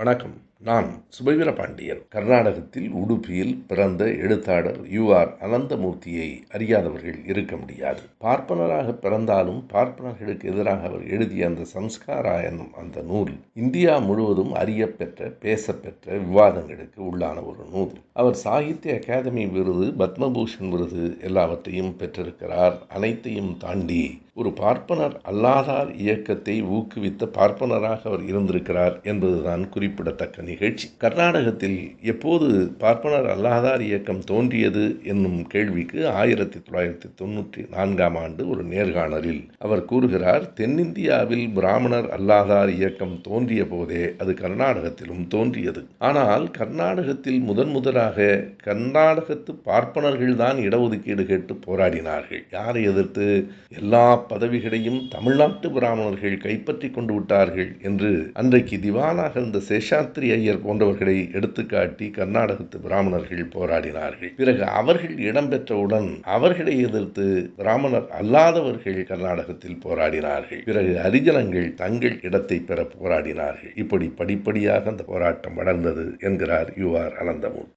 வணக்கம். நான் சுபவீர பாண்டியன் கர்நாடகத்தில் உடுப்பியில் பிறந்த எழுத்தாளர் யு ஆர் அனந்தமூர்த்தியை அறியாதவர்கள் இருக்க முடியாது. பார்ப்பனராக பிறந்தாலும் பார்ப்பனர்களுக்கு எதிராக அவர் எழுதிய அந்த சம்ஸ்காரா என்னும் அந்த நூல் இந்தியா முழுவதும் அறியப்பெற்ற பேசப்பெற்ற விவாதங்களுக்கு உள்ளான ஒரு நூல். அவர் சாகித்ய அகாதமி விருது பத்மபூஷன் விருது எல்லாவற்றையும் பெற்றிருக்கிறார். அனைத்தையும் தாண்டி ஒரு பார்ப்பனர் அல்லாதார் இயக்கத்தை ஊக்குவித்த பார்ப்பனராக அவர் இருந்திருக்கிறார் என்பதுதான் குறிப்பிடத்தக்க நிகழ்ச்சி. கர்நாடகத்தில் எப்போது பார்ப்பனர் அல்லாதார் இயக்கம் தோன்றியது என்னும் கேள்விக்கு ஆயிரத்தி தொள்ளாயிரத்தி தொண்ணூற்றி நான்காம் ஆண்டு ஒரு நேர்காணலில் அவர் கூறுகிறார் தென்னிந்தியாவில் பிராமணர் அல்லாதார் இயக்கம் தோன்றிய போதே அது கர்நாடகத்திலும் தோன்றியது. ஆனால் கர்நாடகத்தில் முதன் முதலாக கர்நாடகத்து பார்ப்பனர்கள்தான் இடஒதுக்கீடு கேட்டு போராடினார்கள். யாரை எதிர்த்து? எல்லா பதவிகளையும் தமிழ்நாட்டு பிராமணர்கள் கைப்பற்றி கொண்டு விட்டார்கள் என்று அன்றைக்கு திவானாக இருந்த சேஷாத்ரி ஐயர் போன்றவர்களை எடுத்துக்காட்டி கர்நாடகத்து பிராமணர்கள் போராடினார்கள். பிறகு அவர்கள் இடம்பெற்றவுடன் அவர்களை எதிர்த்து பிராமணர் அல்லாதவர்கள் கர்நாடகத்தில் போராடினார்கள். பிறகு ஹரிஜனங்கள் தங்கள் இடத்தை பெற போராடினார்கள். இப்படி படிப்படியாக அந்த போராட்டம் வளர்ந்தது என்கிறார் யு ஆர் அனந்தமூர்த்தி.